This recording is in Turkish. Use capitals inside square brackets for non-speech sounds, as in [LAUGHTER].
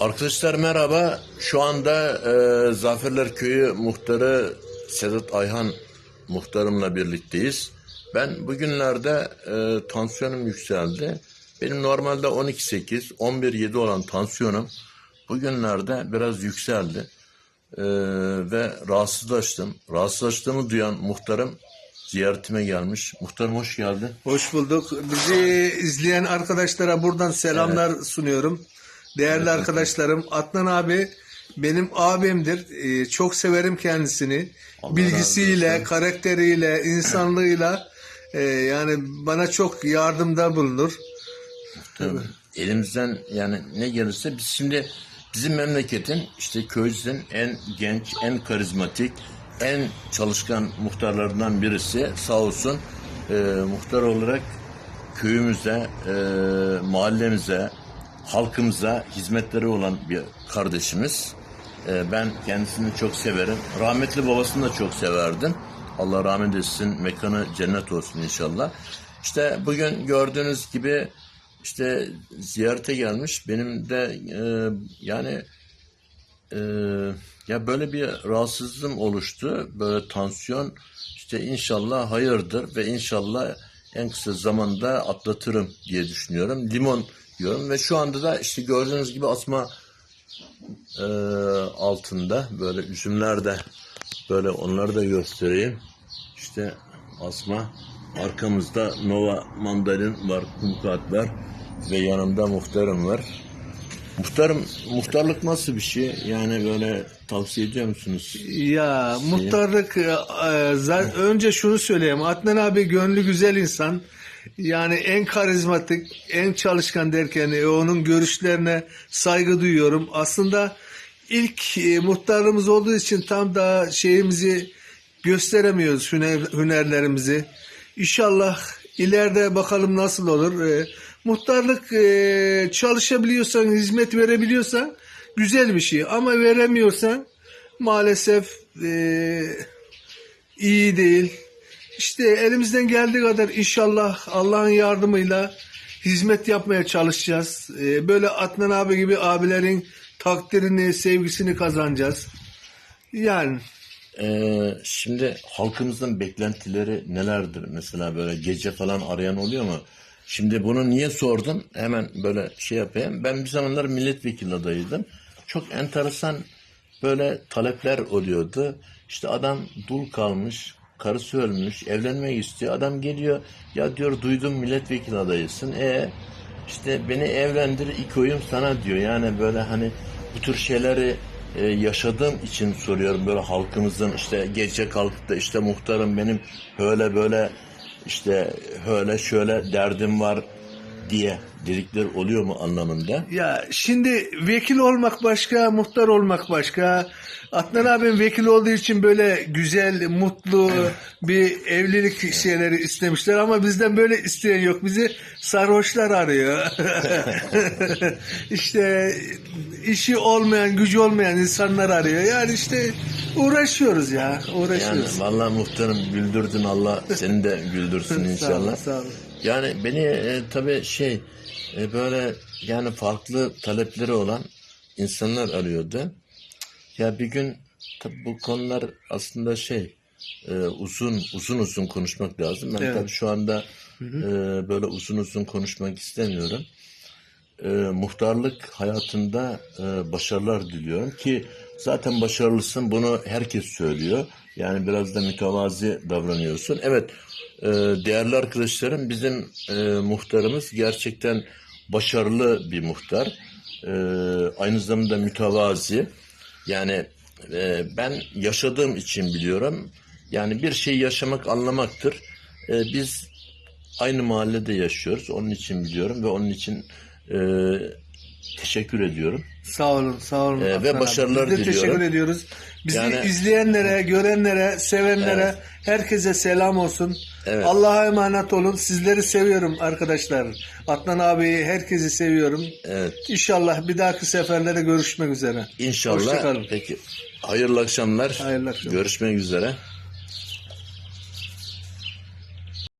Arkadaşlar merhaba. Şu anda e, Zaferler Köyü muhtarı Sedat Ayhan muhtarımla birlikteyiz. Ben bugünlerde e, tansiyonum yükseldi. Benim normalde 12.8, 11.7 olan tansiyonum bugünlerde biraz yükseldi. E, ve rahatsızlaştım. Rahatsızlaştığımı duyan muhtarım ziyaretime gelmiş. Muhtarım hoş geldin. Hoş bulduk. Bizi izleyen arkadaşlara buradan selamlar sunuyorum. Değerli arkadaşlarım, Adnan abi benim abimdir. Ee, çok severim kendisini. Allah Bilgisiyle, karakteriyle, insanlığıyla e, yani bana çok yardımda bulunur. Tabii. Elimizden yani ne gelirse biz şimdi bizim memleketin işte Köyceğiz'in en genç, en karizmatik, en çalışkan muhtarlarından birisi sağ olsun e, muhtar olarak köyümüze, e, mahallemize, halkımıza hizmetleri olan bir kardeşimiz. E, ben kendisini çok severim. Rahmetli babasını da çok severdim. Allah rahmet etsin, mekanı cennet olsun inşallah. İşte bugün gördüğünüz gibi işte ziyarete gelmiş. Benim de e, yani e, ya böyle bir rahatsızlığım oluştu. Böyle tansiyon işte inşallah hayırdır ve inşallah en kısa zamanda atlatırım diye düşünüyorum. Limon diyorum ve şu anda da işte gördüğünüz gibi asma e, altında böyle üzümler de böyle onları da göstereyim. İşte asma arkamızda Nova mandalin var, kumkat var ve yanımda muhtarım var. Muhtarım, muhtarlık nasıl bir şey? Yani böyle tavsiye ediyor musunuz? Ya muhtarlık e, e, önce şunu söyleyeyim. Adnan abi gönlü güzel insan. Yani en karizmatik, en çalışkan derken e, onun görüşlerine saygı duyuyorum. Aslında ilk e, muhtarlığımız olduğu için tam da şeyimizi gösteremiyoruz hüner, hünerlerimizi. İnşallah ileride bakalım nasıl olur. E, muhtarlık e, çalışabiliyorsan, hizmet verebiliyorsan güzel bir şey. Ama veremiyorsan maalesef e, iyi değil. İşte elimizden geldiği kadar inşallah Allah'ın yardımıyla hizmet yapmaya çalışacağız. E, böyle Adnan abi gibi abilerin takdirini, sevgisini kazanacağız. Yani Ee, şimdi halkımızın beklentileri nelerdir? Mesela böyle gece falan arayan oluyor mu? Şimdi bunu niye sordum? Hemen böyle şey yapayım. Ben bir zamanlar milletvekili adayıydım. Çok enteresan böyle talepler oluyordu. İşte adam dul kalmış, karısı ölmüş, evlenmek istiyor. Adam geliyor, ya diyor duydum milletvekili adayısın. E işte beni evlendir, ilk oyum sana diyor. Yani böyle hani bu tür şeyleri e, yaşadığım için soruyorum böyle halkımızın işte gece kalkıp da işte muhtarım benim böyle böyle işte öyle şöyle derdim var diye dedikleri oluyor mu anlamında? Ya şimdi vekil olmak başka, muhtar olmak başka. Adnan abim vekil olduğu için böyle güzel, mutlu bir evlilik şeyleri istemişler ama bizden böyle isteyen yok. Bizi sarhoşlar arıyor. [LAUGHS] işte işi olmayan, gücü olmayan insanlar arıyor. Yani işte uğraşıyoruz ya, Yani uğraşıyoruz. vallahi muhtarım güldürdün Allah seni de güldürsün [LAUGHS] Sağ olun, inşallah. sağ olun. Yani beni e, tabii şey e, böyle yani farklı talepleri olan insanlar arıyordu. Ya bir gün tabii bu konular aslında şey e, uzun uzun uzun konuşmak lazım. Ben Evet. tabii şu anda e, böyle uzun uzun konuşmak istemiyorum. E, muhtarlık hayatında e, başarılar diliyorum ki zaten başarılısın bunu herkes söylüyor. Yani biraz da mütevazi davranıyorsun. Evet e, değerli arkadaşlarım bizim e, muhtarımız gerçekten başarılı bir muhtar. E, aynı zamanda mütevazi. Yani e, ben yaşadığım için biliyorum. Yani bir şeyi yaşamak anlamaktır. E, biz aynı mahallede yaşıyoruz. Onun için biliyorum ve onun için e, teşekkür ediyorum. Sağ olun, sağ olun. Ee, ve başarılar Biz de diliyorum. teşekkür ediyoruz. Bizi Yani- izleyenlere, görenlere, sevenlere, herkese selam olsun. Evet. Allah'a emanet olun. Sizleri seviyorum arkadaşlar. Adnan abiyi, herkesi seviyorum. Evet. İnşallah bir dahaki seferlere görüşmek üzere. İnşallah. Hoşça kalın. Peki. Hayırlı akşamlar. Hayırlı akşamlar. Görüşmek üzere.